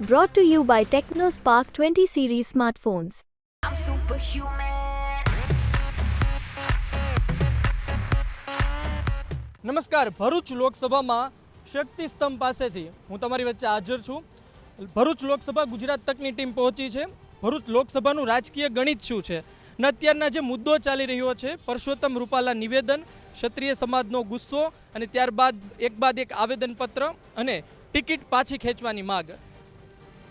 Brought to you by TechnoSpark 20 series smartphones. I'm superhuman. નમસ્કાર, ભરૂચ લોકસભામાં શક્તિ સ્તંભ પાસેથી હું તમારી વચ્ચે હાજર છું ભરૂચ લોકસભા ગુજરાત તકની ટીમ પહોંચી છે ભરૂચ લોકસભાનું રાજકીય ગણિત શું છે ને અત્યારના જે મુદ્દો ચાલી રહ્યો છે, પરસોત્તમ રૂપાલા નિવેદન, ક્ષત્રિય સમાજનો ગુસ્સો અને ત્યારબાદ એક બાદ એક આવેદનપત્ર અને ટિકિટ પાછી ખેંચવાની માગ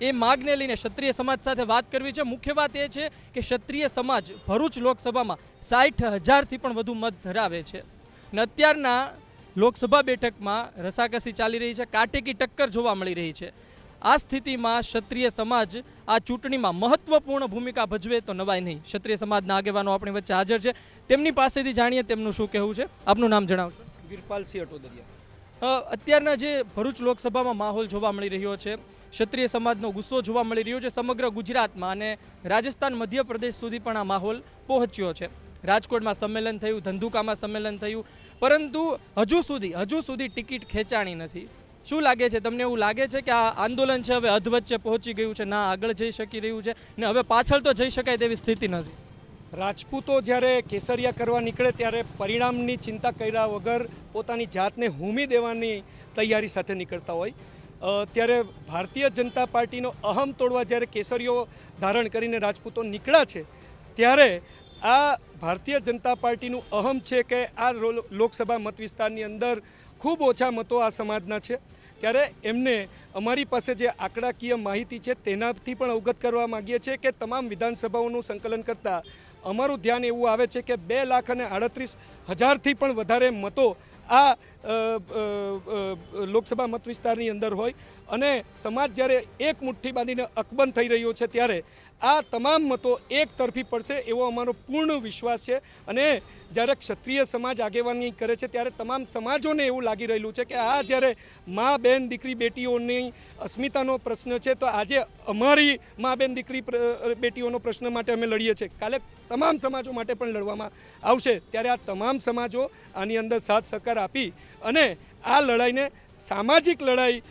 એ માગને લઈને ક્ષત્રિય સમાજ સાથે વાત કરવી છે. મુખ્ય વાત એ છે કે ક્ષત્રિય સમાજ ભરૂચ લોકસભામાં સાઠ હજારથી પણ વધુ મત ધરાવે છે. અને અત્યારના લોકસભા બેઠકમાં રસાકસી ચાલી રહી છે. કાટેકી ટક્કર જોવા મળી રહી છે. આ સ્થિતિમાં ક્ષત્રિય સમાજ આ ચૂંટણીમાં મહત્વપૂર્ણ ભૂમિકા ભજવે તો નવાય નહીં. ક્ષત્રિય સમાજના આગેવાનો આપણી વચ્ચે હાજર છે. તેમની પાસેથી જાણીએ તેમનું શું કહેવું છે. આપનું નામ જણાવશો. વીરપાલસિંહ અટોદરિયા. અત્યારના જે ભરૂચ લોકસભામાં માહોલ જોવા મળી રહ્યો છે, ક્ષત્રિય સમાજનો ગુસ્સો જોવા મળી રહ્યો છે સમગ્ર ગુજરાતમાં અને રાજસ્થાન મધ્યપ્રદેશ સુધી પણ આ માહોલ પહોંચ્યો છે. રાજકોટમાં સંમેલન થયું, ધંધુકામાં સંમેલન થયું, પરંતુ હજુ સુધી હજુ સુધી ટિકિટ ખેંચાણી નથી. શું લાગે છે? તમને એવું લાગે છે કે આ આંદોલન છે હવે અધવચ્ચે પહોંચી ગયું છે, ના આગળ જઈ શકી રહ્યું છે ને હવે પાછળ તો જઈ શકાય તેવી સ્થિતિ નથી? રાજપૂતો જ્યારે કેસરિયા કરવા નીકળે ત્યારે પરિણામની ચિંતા કર્યા વગર પોતાની જાતને હોમી દેવાની તૈયારી સાથે નીકળતા હોય. ત્યારે ભારતીય જનતા પાર્ટીનો અહમ તોડવા જ્યારે કેસરીઓ ધારણ કરીને રાજપૂતો નીકળ્યા છે, ત્યારે આ ભારતીય જનતા પાર્ટીનું અહમ છે કે આ લોકસભા મત વિસ્તારની અંદર ખૂબ ઓછા મતો આ સમાજના છે. ત્યારે એમને અમારી પાસે જે આંકડાકીય માહિતી છે તેનાથી પણ અવગત કરવા માગીએ છીએ કે તમામ વિધાનસભાઓનું સંકલન કરતાં અમારું ધ્યાન એવું આવે છે કે બે લાખ અને આડત્રીસ હજારથી પણ વધારે મતો આ લોકસભા મત વિસ્તારની અંદર હોય અને સમાજ જ્યારે એક મુઠ્ઠી બાંધીને અકબંધ થઈ રહ્યો છે ત્યારે આ તમામ મતો એક તરફી પડશે એવો અમારો પૂર્ણ વિશ્વાસ છે. અને જ્યારે ક્ષત્રિય સમાજ આગેવાની કરે છે ત્યારે તમામ સમાજોને એવું લાગી રહેલું છે કે આ જ્યારે મા બેન દીકરી બેટીઓની અસ્મિતાનો પ્રશ્ન છે તો આજે અમારી મા બેન દીકરી બેટીઓનો પ્રશ્ન માટે અમે લડીએ છીએ. કાલે તમામ સમાજો માટે પણ લડવામાં આવશે. ત્યારે આ તમામ સમાજો આની અંદર સાથ સહકાર આપી અને આ લડાઈને સામાજિક લડાઈ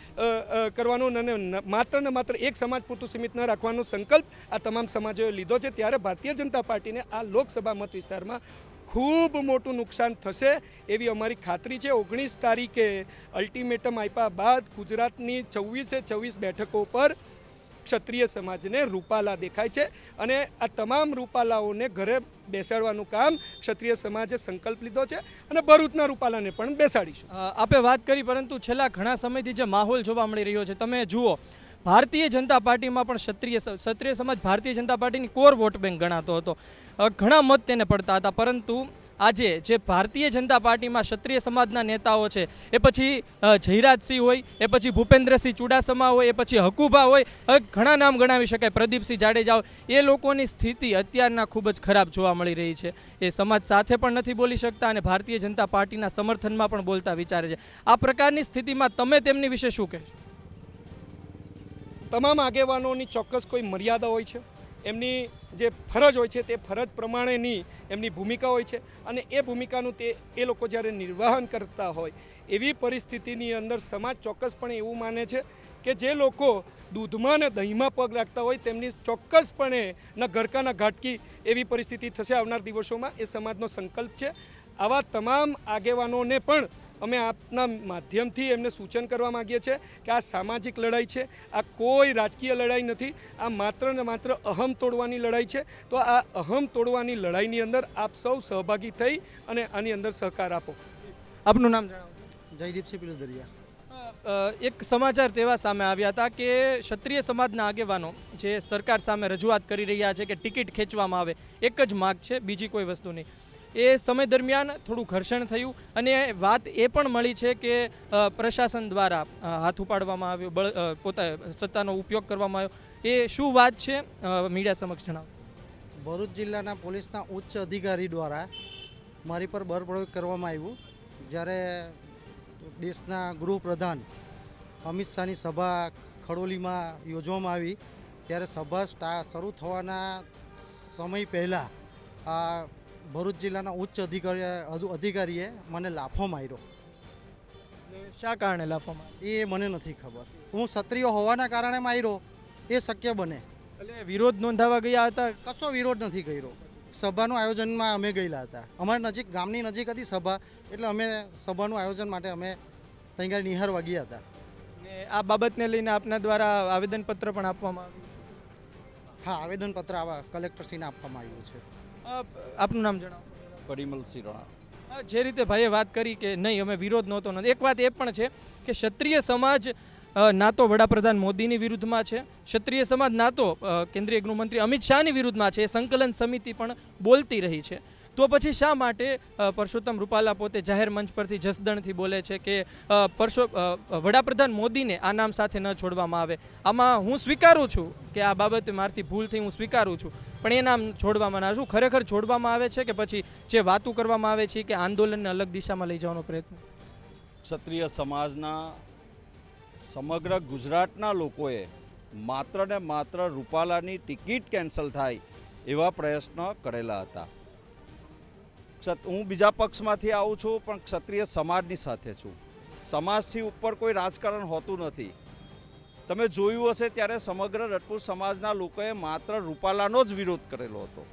કરવાનો અને માત્ર ને માત્ર એક સમાજ પૂરતું સીમિત ન રાખવાનો સંકલ્પ આ તમામ સમાજોએ લીધો છે. ત્યારે ભારતીય જનતા પાર્ટીને આ લોકસભા મત વિસ્તારમાં ખૂબ મોટું નુકસાન થશે એવી અમારી ખાતરી છે. ઓગણીસ તારીખે અલ્ટિમેટમ આપ્યા બાદ ગુજરાતની છવ્વીસે છવ્વીસ બેઠકો પર ક્ષત્રિય સમાજને રૂપાલા દેખાય છે અને આ તમામ રૂપાલાઓને ઘરે બેસાડવાનું કામ ક્ષત્રિય સમાજે સંકલ્પ લીધો છે અને ભરૂચના રૂપાલાને પણ બેસાડીશું. આપે વાત કરી, પરંતુ છેલ્લા ઘણા સમયથી જે માહોલ જોવા મળી રહ્યો છે, તમે જુઓ, ભારતીય જનતા પાર્ટીમાં પણ ક્ષત્રિય ક્ષત્રિય સમાજ ભારતીય જનતા પાર્ટીની કોર વોટ બેંક ગણાતો હતો. ઘણા મત તેને પડતા હતા, પરંતુ આજે જે ભારતીય જનતા પાર્ટીમાં ક્ષત્રિય સમાજના નેતાઓ છે, એ પછી જયરાજસિંહ હોય, એ પછી ભૂપેન્દ્રસિંહ ચુડાસમા હોય, એ પછી હકુભા હોય ઘણા નામ ગણાવી શકાય. પ્રદીપસિંહ જાડેજા હોય, એ લોકોની સ્થિતિ અત્યારના ખૂબ જ ખરાબ જોવા મળી રહી છે. એ સમાજ સાથે પણ નથી બોલી શકતા અને ભારતીય જનતા પાર્ટીના સમર્થનમાં પણ બોલતા વિચારે છે. આ પ્રકારની સ્થિતિમાં તમે તેમની વિશે શું કહેશો? તમામ આગેવાનોની ચોક્કસ કોઈ મર્યાદા હોય છે? એમની જે ફરજ હોય છે તે ફરજ પ્રમાણેની એમની ભૂમિકા હોય છે અને એ ભૂમિકાનું તે એ લોકો જ્યારે નિર્વહન કરતા હોય એવી પરિસ્થિતિની અંદર સમાજ ચોક્કસપણે એવું માને છે કે જે લોકો દૂધમાં ને દહીંમાં પગ રાખતા હોય તેમની ચોક્કસપણે ન ગરકાના ઘાટકી એવી પરિસ્થિતિ થશે આવનાર દિવસોમાં એ સમાજનો સંકલ્પ છે. આવા તમામ આગેવાનોને પણ અમે આપના માધ્યમથી એમને સૂચન કરવા માગીએ છીએ કે આ સામાજિક લડાઈ છે આ કોઈ રાજકીય લડાઈ નથી આ માત્ર ને માત્ર અહમ તોડવાની લડાઈ છે. તો આ અહમ તોડવાની લડાઈની અંદર આપ સૌ સહભાગી થઈ અને આની અંદર સહકાર આપો. આપનું નામ જણાવો. જયદીપસિંહ પિલોદરિયા. એક સમાચાર તેવા સામે આવ્યા હતા કે ક્ષત્રિય સમાજના આગેવાનો જે સરકાર સામે રજૂઆત કરી રહ્યા છે કે ટિકિટ ખેંચવામાં આવે એક જ માગ છે બીજી કોઈ વસ્તુ નહીં. એ સમય દરમિયાન થોડું ઘર્ષણ થયું અને વાત એ પણ મળી છે કે પ્રશાસન દ્વારા હાથ ઉપાડવામાં આવ્યો, બળ પોતા, સત્તાનો ઉપયોગ કરવામાં આવ્યો. એ શું વાત છે? મીડિયા સમક્ષ જણાવો. ભરૂચ જિલ્લાના પોલીસના ઉચ્ચ અધિકારી દ્વારા મારી પર બળપ્રયોગ કરવામાં આવ્યું. જ્યારે દેશના ગૃહપ્રધાન અમિત શાહની સભા ખડોલીમાં યોજવામાં આવી, ત્યારે સભા સ્ટા, શરૂ થવાના સમય પહેલાં ભરૂચ જિલ્લાના ઉચ્ચ અધિકારી અધિકારીએ મને લાફો માર્યો. શા કારણે લાફો એ મને નથી ખબર. હું ક્ષત્રિય હોવાના કારણે માર્યો. એ શક્ય બને. એટલે વિરોધ નોંધાવા ગયા હતા? કશો વિરોધ નથી કર્યો. સભાનું આયોજનમાં અમે ગયેલા હતા. અમારી નજીક ગામની નજીક હતી સભા એટલે અમે સભાનું આયોજન માટે અમે ત્યાં આગળ નિહારવા ગયા હતા. ને આ બાબતને લઈને આપના દ્વારા આવેદનપત્ર પણ આપવામાં આવ્યું હા આવેદનપત્ર આવા કલેક્ટરશ્રીને આપવામાં આવ્યું છે. આપનું નામ જણાવો. પરિમલસિંહ સિરોણા જે રીતે ભાઈએ વાત કરી કે નહીં અમે વિરોધ નહોતો નથી એક વાત એ પણ છે કે ક્ષત્રિય સમાજ ના તો વડાપ્રધાન મોદીની વિરુદ્ધમાં છે. ક્ષત્રિય સમાજ ના તો કેન્દ્રીય ગૃહમંત્રી અમિત શાહની વિરુદ્ધમાં છે. સંકલન સમિતિ પણ બોલતી રહી છે. તો પછી શા માટે પરસોત્તમ રૂપાલા પોતે જાહેર મંચ પરથી જસદણથી બોલે છે કે પરસો વડાપ્રધાન મોદીને આ નામ સાથે ન છોડવામાં આવે? આમાં હું સ્વીકારું છું કે આ બાબતે મારથી ભૂલ થઈ હું સ્વીકારું છું. પણ એ નામ છોડવામાં ના શું ખરેખર છોડવામાં આવે છે કે પછી જે વાતો કરવામાં આવે છે કે આંદોલનને અલગ દિશામાં લઈ જવાનો પ્રયત્ન? ક્ષત્રિય સમાજના સમગ્ર ગુજરાતના લોકોએ માત્ર ને માત્ર રૂપાલાની ટિકિટ કેન્સલ થાય એવા પ્રયત્ન કરેલા હતા. હું બીજા પક્ષમાંથી આવું છું, પણ ક્ષત્રિય સમાજની સાથે છું. સમાજથી ઉપર કોઈ રાજકારણ હોતું નથી. તમે જોયું હશે ત્યારે સમગ્ર રજપૂત સમાજના લોકોએ માત્ર રૂપાલાનો જ વિરોધ કરેલો હતો.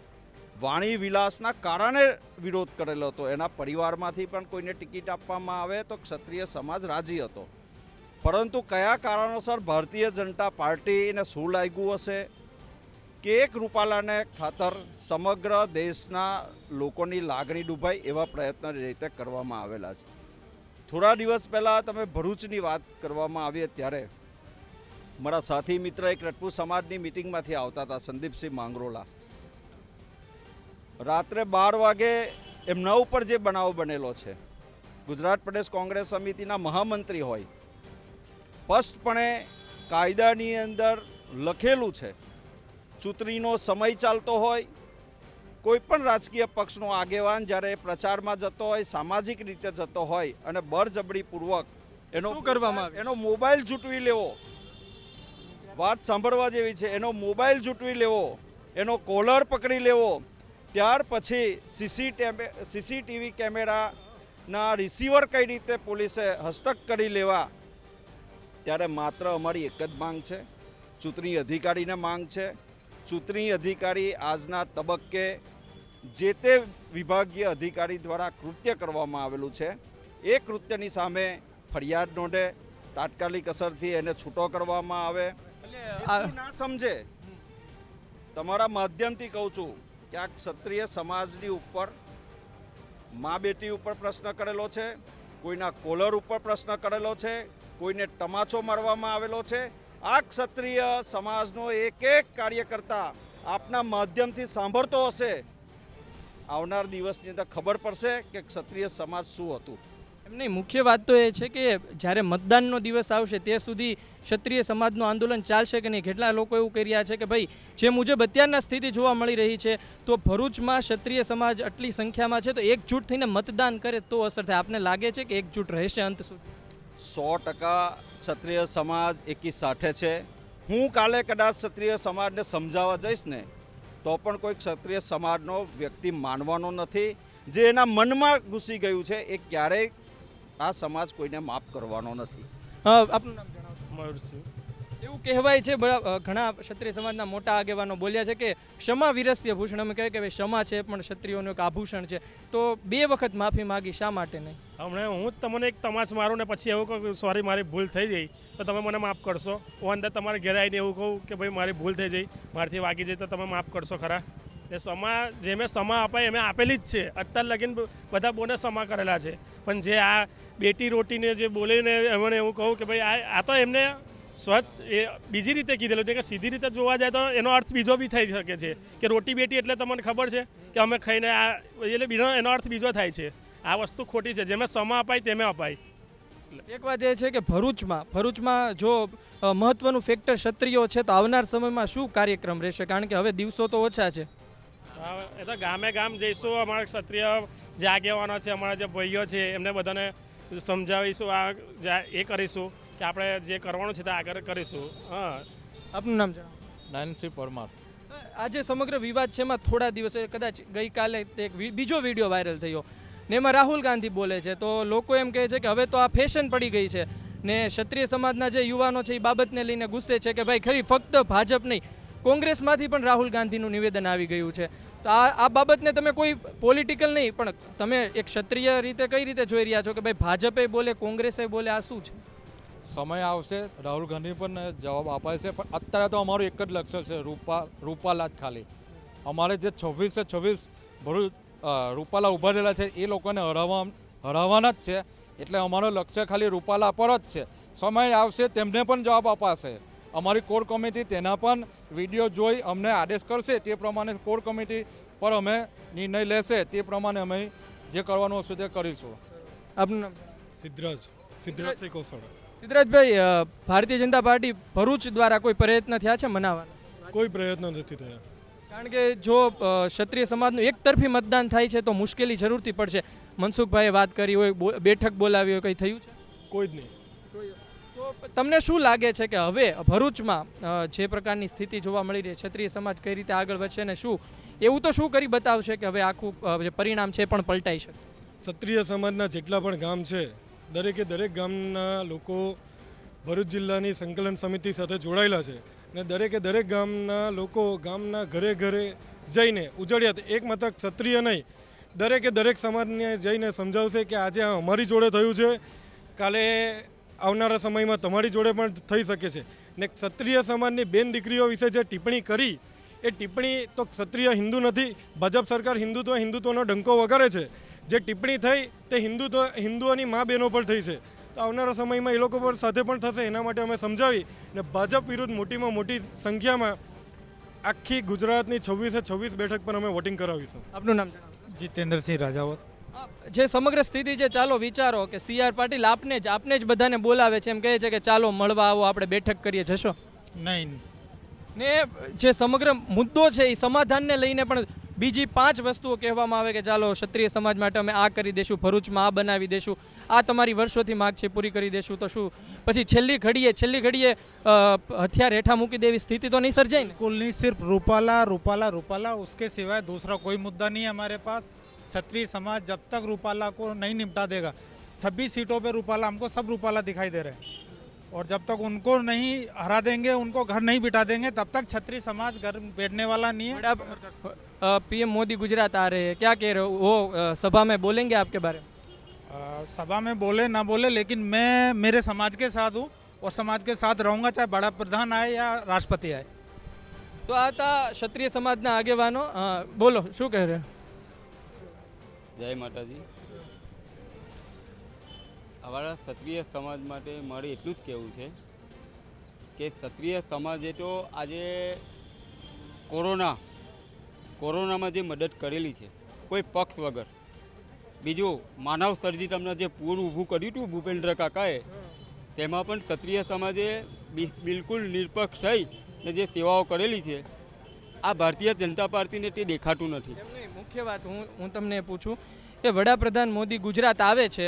વાણી વિલાસના કારણે વિરોધ કરેલો હતો. એના પરિવારમાંથી પણ કોઈને ટિકિટ આપવામાં આવે તો ક્ષત્રિય સમાજ રાજી હતો. પરંતુ કયા કારણોસર ભારતીય જનતા પાર્ટીને શું લાગ્યું હશે? કે એક રૂપાલાને ખાતર સમગ્ર દેશના લોકોની લાગણી ડૂબાય એવા પ્રયત્ન રીતે કરવામાં આવેલા છે. થોડા દિવસ પહેલાં તમે ભરૂચની વાત કરવામાં આવી ત્યારે મારા સાથી મિત્ર એક રજપૂત સમાજની મિટિંગમાંથી આવતા હતા સંદીપસિંહ માંગરોલા. રાત્રે બાર વાગે એમના ઉપર જે બનાવ બનેલો છે. ગુજરાત પ્રદેશ કોંગ્રેસ સમિતિના મહામંત્રી હોય. સ્પષ્ટપણે કાયદાની અંદર લખેલું છે ચૂંટણીનો સમય ચાલતો હોય કોઈ પણ રાજકીય પક્ષનો આગેવાન જ્યારે પ્રચારમાં જતો હોય સામાજિક રીતે જતો હોય અને બળજબરીપૂર્વક એનો કરવામાં એનો મોબાઈલ જૂટવી લેવો. વાત સાંભળવા જેવી છે. એનો મોબાઈલ જૂટવી લેવો, એનો કોલર પકડી લેવો, ત્યાર પછી સીસી સીસીટીવી કેમેરાના રિસીવર કઈ રીતે પોલીસે હસ્તક કરી લેવા? ત્યારે માત્ર અમારી એક જ માંગ છે. ચૂંટણી અધિકારીને માંગ છે. ચૂંટણી અધિકારી આજના તબક્કે જે તે વિભાગીય અધિકારી દ્વારા કૃત્ય કરવામાં આવેલું છે, એ કૃત્યની સામે ફરિયાદ નોંધે, તાત્કાલિક અસરથી એને છૂટો કરવામાં આવે ના સમજે. તમારા માધ્યમથી કહું છું કે આ ક્ષત્રિય સમાજની ઉપર મા બેટી ઉપર પ્રશ્ન કરેલો છે કોઈના કોલર ઉપર પ્રશ્ન કરેલો છે કોઈને તમાચો મારવામાં આવેલો છે. આ ક્ષત્રિય સમાજનો એક એક કાર્યકર્તા આપના માધ્યમથી સાંભળતો હશે. આવનાર દિવસની અંદર ખબર પડશે કે ક્ષત્રિય સમાજ શું હતું. નહીં, મુખ્ય વાત તો એ છે કે જ્યારે મતદાનનો દિવસ આવશે તે સુધી ક્ષત્રિય સમાજનું આંદોલન ચાલશે કે નહીં? કેટલા લોકો એવું કહી રહ્યા છે કે ભાઈ, જે મુજબ અત્યારના સ્થિતિ જોવા મળી રહી છે, તો ભરૂચમાં ક્ષત્રિય સમાજ આટલી સંખ્યામાં છે, તો એકજૂટ થઈને મતદાન કરે તો અસર થાય. આપને લાગે છે કે એકજૂટ રહેશે અંત સુધી? સો ટકા ક્ષત્રિય સમાજ એકી સાથે છે. હું કાલે કદાચ ક્ષત્રિય સમાજને સમજાવવા જઈશ ને, તો પણ કોઈ ક્ષત્રિય સમાજનો વ્યક્તિ માનવાનો નથી. જે એના મનમાં ઘૂસી ગયું છે, એ ક્યારેય આ સમાજ કોઈને માફ કરવાનો નથી. આપનું નામ જણાવો મયુરસિંહ. એવું કહેવાય છે ઘણા ક્ષત્રિય સમાજના મોટા આગેવાનો બોલ્યા છે કે ક્ષમા વિરસ્ય ભૂષણ અમે કહે કે ભાઈ ક્ષમા છે પણ ક્ષત્રિયોનું એક આભૂષણ છે. તો બે વખત માફી માગી શા માટે નહીં? હમણાં હું જ તમને એક તમાશ મારું ને પછી એવું કહું સોરી મારી ભૂલ થઈ ગઈ. તો તમે મને માફ કરશો. હું અંદર તમારે ઘેર આવીને એવું કહું કે ભાઈ મારી ભૂલ થઈ જઈ મારાથી વાગી જઈ તો તમે માફ કરશો ખરા? એ સમા, જે મેં સમા અપાય એમ આપેલી જ છે. અત્યાર લગીન બધા બોને સમા કરેલા છે. પણ જે આ બેટી રોટીને જે બોલીને એમણે એવું કહું કે ભાઈ, આ આ તો એમને સ્વચ્છ એ બીજી રીતે કીધેલું છે કે સીધી રીતે જોવા જાય તો એનો અર્થ બીજો બી થઈ શકે છે. કે રોટી બેટી એટલે તમને ખબર છે કે અમે ખાઈને આ, એટલે બીજો એનો અર્થ બીજો થાય છે. આ વસ્તુ ખોટી છે. જેમાં સમા અપાય તેમે અપાય એક વાત એ છે કે ભરૂચમાં ભરૂચમાં જો મહત્વનું ફેક્ટર ક્ષત્રિયો છે તો આવનાર સમયમાં શું કાર્યક્રમ રહેશે? કારણ કે હવે દિવસો તો ઓછા છે. એ તો ગામે ગામ જઈશું અમારા ક્ષત્રિય જે આગેવાનો છે અમારા જે ભાઈઓ છે એમને બધાને સમજાવીશું આ જે એ કરીશું કે આપણે જે કરવાનું છે તે આગળ કરીશું. હા. આપનું નામ જણાવો. નાનસિંહ પરમાર. આજે સમગ્ર વિવાદ છે એમાં થોડા દિવસે કદાચ ગઈકાલે તે એક બીજો વીડિયો વાયરલ થયો. ને એમાં રાહુલ ગાંધી બોલે છે. તો લોકો એમ કહે છે કે હવે તો આ ફેશન પડી ગઈ છે. ને ક્ષત્રિય સમાજના જે યુવાનો છે એ બાબતને લઈને ગુસ્સે છે કે ભાઈ ખરી ફક્ત ભાજપ નહીં કોંગ્રેસમાંથી પણ રાહુલ ગાંધીનું નિવેદન આવી ગયું છે. તો આ આ બાબતને તમે કોઈ પોલિટિકલ નહીં, પણ તમે એક ક્ષત્રિય રીતે કઈ રીતે જોઈ રહ્યા છો કે ભાઈ ભાજપે બોલે, કોંગ્રેસે બોલે, આ શું છે? સમય આવશે, રાહુલ ગાંધી પણ જવાબ અપાશે પણ અત્યારે તો અમારું એક જ લક્ષ્ય છે, રૂપા રૂપાલા જ ખાલી. અમારે જે છવ્વીસે છવ્વીસ ભરૂચ રૂપાલા ઊભા રહેલા છે, એ લોકોને હરાવવા હરાવવાના જ છે, એટલે અમારું લક્ષ્ય ખાલી રૂપાલા પર જ છે. સમય આવશે, તેમને પણ જવાબ અપાશે. અમારી કોર કમિટી તેના પણ વીડિયો જોઈ અમને આદેશ કરશે તે પ્રમાણે કોર કમિટી પર અમે નિર્ણય લેશે તે પ્રમાણે અમે જે કરવાનું હશે તે કરીશું. આપનું નામ? સિદ્ધરાજ. સિદ્ધરાજ સિંહ કોસળ. સિદ્ધરાજભાઈ ભારતીય જનતા પાર્ટી ભરૂચ દ્વારા કોઈ પ્રયત્ન થયા છે મનાવવાના? કોઈ પ્રયત્ન નથી થયા. કારણ કે જો ક્ષત્રિય સમાજનું એકતરફી મતદાન થાય છે તો મુશ્કેલી જરૂરથી પડશે. મનસુખભાઈએ વાત કરી હોય બેઠક બોલાવી હોય કંઈ થયું છે? કોઈ જ નહીં. તમને શું લાગે છે કે હવે ભરૂચમાં જે પ્રકારની સ્થિતિ જોવા મળી રહી છે, ક્ષત્રિય સમાજ કઈ રીતે આગળ વધશે ને શું? એવું તો શું કરી બતાવશે કે હવે આખું જે પરિણામ છે પણ પલટાઈ શકે? ક્ષત્રિય સમાજના જેટલા પણ ગામ છે, દરેકે દરેક ગામના લોકો ભરૂચ જિલ્લાની સંકલન સમિતિ સાથે જોડાયેલા છે અને દરેકે દરેક ગામના લોકો ગામના ઘરે ઘરે જઈને ઉજળ્યા. એક માત્ર ક્ષત્રિય નહીં, દરેકે દરેક સમાજને જઈને સમજાવશે કે આજે અમારી જોડે થયું છે. કાલે આવનારા સમયમાં તમારી જોડે પણ થઈ શકે છે. ને ક્ષત્રિય સમાજની બેન દીકરીઓ વિશે જે ટિપ્પણી કરી એ ટિપ્પણી તો ક્ષત્રિય હિન્દુ નથી ભાજપ સરકાર હિન્દુત્વ હિન્દુત્વનો ડંકો વગાડે છે. જે ટિપ્પણી થઈ તે હિન્દુત્વ હિન્દુઓની મા બહેનો પર થઈ છે. તો આવનારા સમયમાં એ લોકો પર સાથે પણ થશે એના માટે અમે સમજાવી ને ભાજપ વિરુદ્ધ મોટીમાં મોટી સંખ્યામાં આખી ગુજરાતની છવ્વીસે છવ્વીસ બેઠક પર અમે વોટિંગ કરાવીશું. આપનું નામ જીતેન્દ્રસિંહ રાજાવત. જે સમગ્ર સ્થિતિ છે ચાલો વિચારો કે સી આર પાટીલ આપને જ આપને જ બધાને બોલાવે છે એમ કહે છે કે ચાલો મળવા આવો આપણે બેઠક કરીએ જશો? નહીં. ને જે સમગ્ર મુદ્દો છે એ સમાધાનને લઈને પણ બીજી પાંચ વસ્તુઓ કહેવામાં આવે કે ચાલો ક્ષત્રિય સમાજ માટે અમે આ કરી દેશું ભરૂચમાં આ બનાવી દેશું આ તમારી વર્ષોથી માગ છે પૂરી કરી દેશું તો શું? પછી છેલ્લી ઘડીએ છેલ્લી ઘડીએ હથિયાર હેઠા મૂકી દેવી સ્થિતિ તો નહીં સર્જાય બિલકુલ નહીં સિર્ફ રૂપાલા રૂપાલા રૂપાલા ઉસકે સિવાય દૂસરા કોઈ મુદ્દા નહીં અમારે પાસ. क्षत्रिय समाज जब तक रूपाला को नहीं निपटा देगा छब्बीस सीटों पे रूपाला हमको सब रूपाला दिखाई दे रहे हैं और जब तक उनको नहीं हरा देंगे उनको घर नहीं बिठा देंगे तब तक क्षत्रिय समाज घर बैठने वाला नहीं है बड़ा पीएम मोदी गुजरात आ रहे हैं क्या कह रहे हो वो अ, सभा में बोलेंगे आपके बारे में अ, सभा में बोले ना बोले लेकिन मैं मेरे समाज के साथ हूँ और समाज के साथ रहूँगा चाहे बड़ा प्रधान आए या राष्ट्रपति आए તો આ હતા ક્ષત્રિય સમાજના આગેવાનો અ, બોલો શું કહે રહ્યો જય માતાજી. અમારા ક્ષત્રિય સમાજ માટે મારે એટલું જ કહેવું છે કે ક્ષત્રિય સમાજે તો આજે કોરોના, કોરોનામાં જે મદદ કરેલી છે, કોઈ પક્ષ વગર. બીજું, માનવ સર્જિત અમને જે પૂર ઊભું કર્યું હતું ભૂપેન્દ્ર કાકાએ, તેમાં પણ ક્ષત્રિય સમાજે બિલકુલ નિરપક્ષ થઈ ને જે સેવાઓ કરેલી છે આ ભારતીય જનતા પાર્ટીને તે દેખાતું નથી. મુખ્ય વાત હું હું તમને પૂછું કે વડાપ્રધાન મોદી ગુજરાત આવે છે,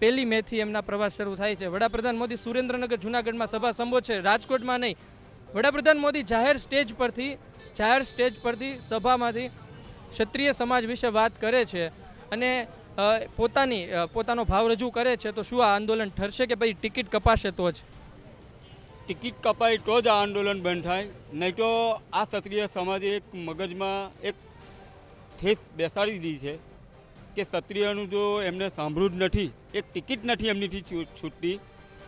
પહેલી મેથી એમના પ્રવાસ શરૂ થાય છે. વડાપ્રધાન મોદી સુરેન્દ્રનગર, જુનાગઢમાં સભા સંબોધશે રાજકોટમાં નહીં. વડાપ્રધાન મોદી જાહેર સ્ટેજ પરથી, જાહેર સ્ટેજ પરથી સભામાંથી ક્ષત્રિય સમાજ વિશે વાત કરે છે અને પોતાની પોતાનો ભાવ રજૂ કરે છે, તો શું આ આંદોલન ઠરશે કે ભાઈ ટિકિટ કપાશે તો જ? ટિકિટ કપાય તો જ આ આંદોલન બંધ થાય. નહીં તો આ ક્ષત્રિય સમાજે એક મગજમાં એક ઠેસ બેસાડી દીધી છે કે ક્ષત્રિયનું જો એમને સાંભળ્યું જ નથી એક ટિકિટ નથી એમનીથી છૂટતી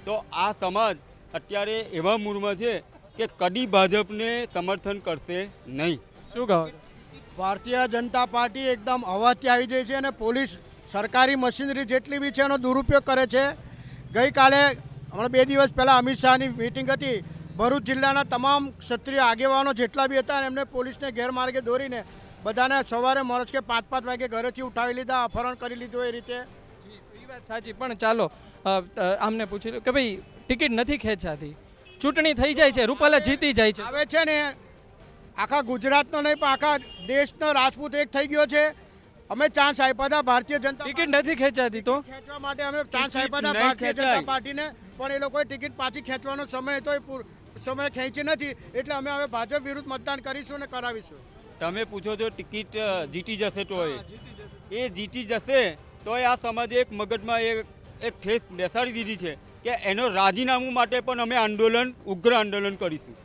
તો આ સમાજ અત્યારે એવા મૂડમાં છે કે કદી ભાજપને સમર્થન કરશે નહીં. શું કહો? ભારતીય જનતા પાર્ટી એકદમ હવાથી આવી જાય છે અને પોલીસ સરકારી મશીનરી જેટલી બી છે એનો દુરુપયોગ કરે છે. ગઈકાલે હમણાં બે દિવસ પહેલાં અમિત શાહની મિટિંગ હતી. ભરૂચ જિલ્લાના તમામ ક્ષત્રિય આગેવાનો જેટલા બી હતા એમને પોલીસને ગેરમાર્ગે દોરીને બધાને સવારે મરજ કે પાંચ પાંચ વાગે ઘરેથી ઉઠાવી લીધા અપહરણ કરી લીધું એ રીતે. એ વાત સાચી પણ ચાલો આમને પૂછી લો કે ભાઈ ટિકિટ નથી ખેંચાતી. ચૂંટણી થઈ જાય છે રૂપાલા જીતી જાય છે. હવે છે ને આખા ગુજરાતનો નહીં પણ આખા દેશનો રાજપૂત એક થઈ ગયો છે. અમે ચાન્સ આપ્યા હતા ભારતીય જનતા ટિકિટ નથી ખેંચાતી તો? ખેંચવા માટે અમે ચાન્સ આપ્યા હતા ભારતીય જનતા પાર્ટીને. પણ એ લોકોએ ટિકિટ પાછી ખેંચવાનો સમય હતો એ પૂર- સમય ખેંચી નથી એટલે અમે હવે ભાજપ વિરુદ્ધ મતદાન કરીશું અને કરાવીશું. તમે પૂછો છો ટિકિટ જીતી જશે તો એ? એ જીતી જશે તો આ સમાજે એક મગજમાં એક એક ઠેસ બેસાડી દીધી છે કે એનો રાજીનામું માટે પણ અમે આંદોલન ઉગ્ર આંદોલન કરીશું.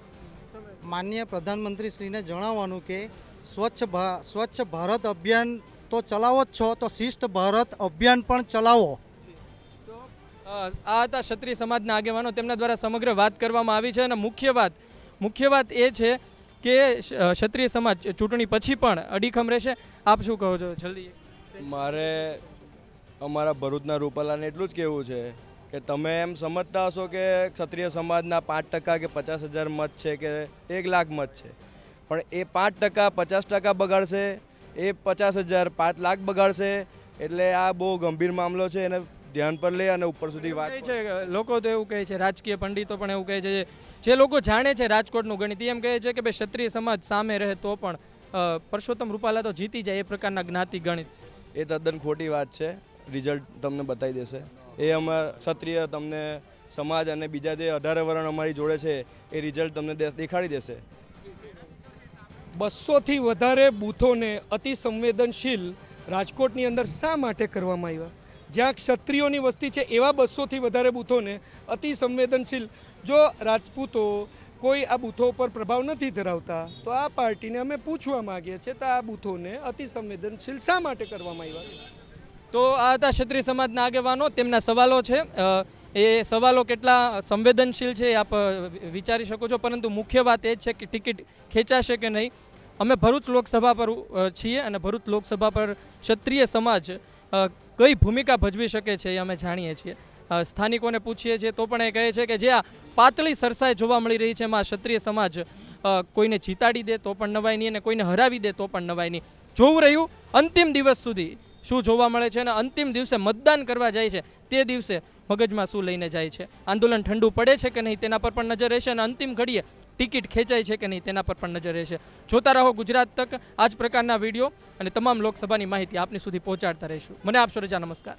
માનનીય પ્રધાનમંત્રીશ્રીને જણાવવાનું કે સ્વચ્છ ભા સ્વચ્છ ભારત અભિયાન તો ચલાવો જ છો તો શિષ્ટ ભારત અભિયાન પણ ચલાવો. આ હતા ક્ષત્રિય સમાજના આગેવાનો. તેમના દ્વારા સમગ્ર વાત કરવામાં આવી છે અને મુખ્ય વાત મુખ્ય વાત એ છે કે ક્ષત્રિય સમાજ ચૂંટણી પછી પણ અડીખમ રહેશે. આપ શું કહો છો? જલ્દી. મારે અમારા ભરૂચના રૂપાલાને એટલું જ કહેવું છે કે તમે એમ સમજતા હશો કે ક્ષત્રિય સમાજના પાંચ ટકા કે પચાસ હજાર મત છે કે એક લાખ મત છે. પણ એ પાંચ ટકા, પચાસ ટકા બગાડશે, એ પચાસ હજાર પાંચ લાખ બગાડશે, એટલે આ બહુ ગંભીર મામલો છે. એને ધ્યાન પર લે અને ઉપર સુધી વાત છે લોકો તો એવું કહે છે રાજકીય પંડિતો પણ એવું કહે છે જે લોકો જાણે છે રાજકોટનું ગણિત એમ કહે છે કે ભાઈ ક્ષત્રિય સમાજ સામે રહે તો પણ પરસોત્તમ રૂપાલા તો જીતી જાય એ પ્રકારના જ્ઞાતિ ગણિત. એ તદ્દન ખોટી વાત છે. રિઝલ્ટ તમને બતાવી દેશે. એ અમાર ક્ષત્રિય તમને સમાજ અને બીજા જે અઢાર વર્ણ અમારી જોડે છે એ રિઝલ્ટ તમને દેખાડી દેશે. બસોથી વધારે બૂથોને અતિ સંવેદનશીલ રાજકોટની અંદર શા માટે કરવામાં આવ્યા? જ્યાં ક્ષત્રિયોની વસ્તી છે એવા બસોથી વધારે બૂથોને અતિ સંવેદનશીલ. જો રાજપૂતો કોઈ આ બૂથો ઉપર પ્રભાવ નથી ધરાવતા, તો આ પાર્ટીને અમે પૂછવા માગીએ છીએ તો આ બૂથોને અતિ સંવેદનશીલ શા માટે કરવામાં આવ્યા છે? તો આ હતા ક્ષત્રિય સમાજના આગેવાનો, તેમના સવાલો છે. એ સવાલો કેટલા સંવેદનશીલ છે આપ વિચારી શકો છો, પરંતુ મુખ્ય વાત એ છે કે ટિકિટ ખેંચાશે કે નહીં. અમે ભરૂચ લોકસભા પર છીએ અને ભરૂચ લોકસભા પર ક્ષત્રિય સમાજ કઈ ભૂમિકા ભજવી શકે છે એ અમે જાણીએ છીએ. સ્થાનિકોને પૂછીએ છીએ તો પણ એ કહે છે કે જે આ પાતળી સરસાઈ જોવા મળી રહી છે એમાં ક્ષત્રિય સમાજ કોઈને જીતાડી દે તો પણ નવાય નહીં અને કોઈને હરાવી દે તો પણ નવાય નહીં. જોવું રહ્યું, અંતિમ દિવસ સુધી શું જોવા મળે છે અને અંતિમ દિવસે મતદાન કરવા જાય છે, તે દિવસે મગજમાં શું લઈને જાય છે? આંદોલન ઠંડુ પડે છે કે નહીં તેના પર પણ નજર રહેશે અને અંતિમ ઘડીએ ટિકિટ ખેંચાય છે કે નહીં તેના પર પણ નજર રહેશે. જોતા રહો ગુજરાત તક આ જ પ્રકારના વીડિયો અને તમામ લોકસભાની માહિતી આપની સુધી પહોંચાડતા રહીશું. મને આપશો રજા નમસ્કાર.